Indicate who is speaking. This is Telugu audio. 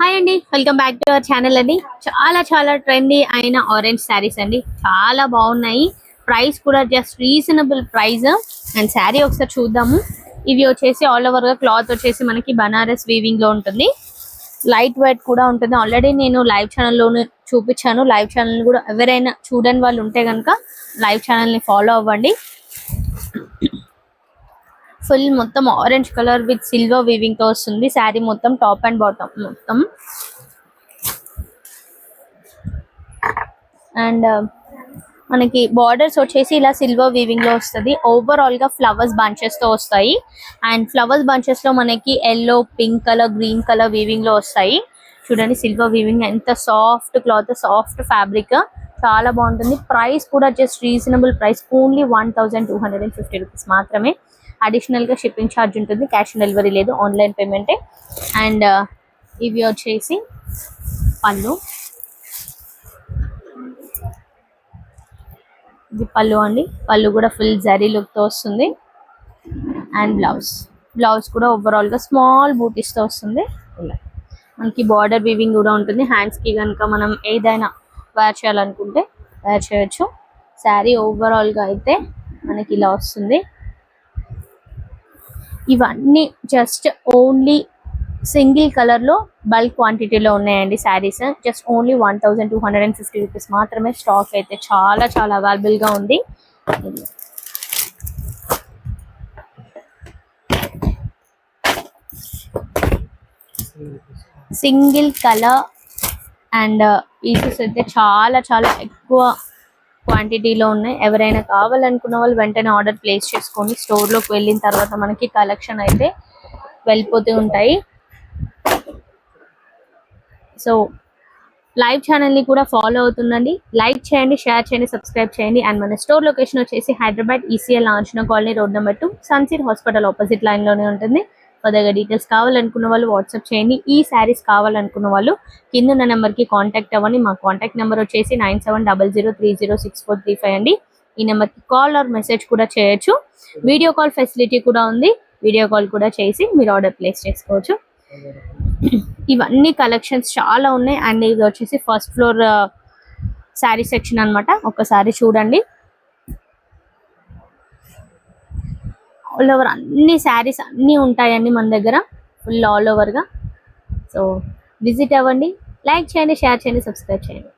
Speaker 1: హాయ్ అండి welcome back to our channel అండి. చాలా చాలా ట్రెండీ అయిన ఆరెంజ్ శారీస్ అండి. చాలా బాగున్నాయి. ప్రైస్ కూడా just reasonable price and sari ఒకసారి చూద్దాము. ఇవి వచ్చేసి ఆల్ ఓవర్గా క్లాత్ వచ్చేసి మనకి బనారస్ వీవింగ్లో ఉంటుంది. లైట్ వెయిట్ కూడా ఉంటుంది. ఆల్రెడీ నేను లైవ్ ఛానల్లోనే చూపించాను. లైవ్ ఛానల్ కూడా ఎవరైనా చూడని వాళ్ళు ఉంటే కనుక లైవ్ ఛానల్ని ఫాలో అవ్వండి. ఫుల్ మొత్తం ఆరెంజ్ కలర్ విత్ సిల్వర్ వీవింగ్తో వస్తుంది. శారీ మొత్తం టాప్ అండ్ బాటమ్ మొత్తం. అండ్ uh, మనకి బార్డర్స్ వచ్చేసి ఇలా సిల్వర్ వీవింగ్లో వస్తుంది. ఓవరాల్గా ఫ్లవర్స్ బంచెస్తో వస్తాయి. అండ్ ఫ్లవర్స్ బంచెస్లో మనకి yellow pink colour green colour వీవింగ్లో వస్తాయి. చూడండి సిల్వర్ వీవింగ్ ఎంత సాఫ్ట్ క్లాత్ సాఫ్ట్ ఫ్యాబ్రిక్ చాలా బాగుంటుంది. ప్రైస్ కూడా just reasonable price only one thousand two hundred and fifty rupees మాత్రమే. అడిషనల్గా షిప్పింగ్ ఛార్జ్ ఉంటుంది. క్యాష్ ఆన్ డెలివరీ లేదు. ఆన్లైన్ పేమెంటే అండ్ ఇవి వచ్చేసి పళ్ళు. ఇది పళ్ళు అండి. పళ్ళు కూడా ఫుల్ జరీ లుక్తో వస్తుంది. అండ్ బ్లౌజ్ బ్లౌజ్ కూడా ఓవరాల్గా స్మాల్ బూటీస్తో వస్తుంది. ఇలా మనకి బార్డర్ వీవింగ్ కూడా ఉంటుంది. హ్యాండ్స్కి కనుక మనం ఏదైనా వేర్ చేయాలనుకుంటే వేర్ చేయొచ్చు. శారీ ఓవరాల్గా అయితే మనకి ఇలా వస్తుంది. ఇవన్నీ జస్ట్ ఓన్లీ సింగిల్ కలర్లో బల్క్ క్వాంటిటీలో ఉన్నాయండి saris just only one thousand two hundred and fifty rupees మాత్రమే స్టాక్ అయితే చాలా చాలా అవైలబుల్గా ఉంది. సింగిల్ కలర్ అండ్ పీసెస్ అయితే చాలా చాలా ఎక్కువ క్వాంటిటీలో ఉన్నాయి. ఎవరైనా కావాలనుకున్న వాళ్ళు వెంటనే ఆర్డర్ ప్లేస్ చేసుకొని స్టోర్లోకి వెళ్ళిన తర్వాత మనకి కలెక్షన్ అయితే వెళ్ళిపోతూ ఉంటాయి. సో లైవ్ ఛానల్ని కూడా ఫాలో అవుతుందండి లైక్ చేయండి షేర్ చేయండి సబ్స్క్రైబ్ చేయండి. అండ్ మన స్టోర్ లొకేషన్ వచ్చేసి Hyderabad ECL Anchana colony road number two సన్సీర్ hospital opposite లైన్లోనే ఉంటుంది. దగ్గర డీటెయిల్స్ కావాలనుకున్న వాళ్ళు వాట్సాప్ చేయండి. ఈ శారీస్ కావాలనుకున్న వాళ్ళు కింద ఉన్న కాంటాక్ట్ అవ్వండి. మా కాంటాక్ట్ నెంబర్ వచ్చేసి nine seven double zero three zero six four three five అండి. ఈ నెంబర్కి కాల్ ఆర్ మెసేజ్ కూడా చేయొచ్చు. వీడియో కాల్ ఫెసిలిటీ కూడా ఉంది. వీడియో కాల్ కూడా చేసి మీరు ఆర్డర్ ప్లేస్ చేసుకోవచ్చు. ఇవన్నీ కలెక్షన్స్ చాలా ఉన్నాయి. అండ్ ఇది వచ్చేసి ఫస్ట్ ఫ్లోర్ శారీ సెక్షన్ అనమాట ఒకసారి చూడండి. ఆల్ ఓవర్ అన్ని శారీస్ అన్ని ఉంటాయండి మన దగ్గర. ఫుల్ ఆల్ ఓవర్గా. సో విజిట్ అవ్వండి. లైక్ చేయండి షేర్ చేయండి సబ్స్క్రైబ్ చేయండి.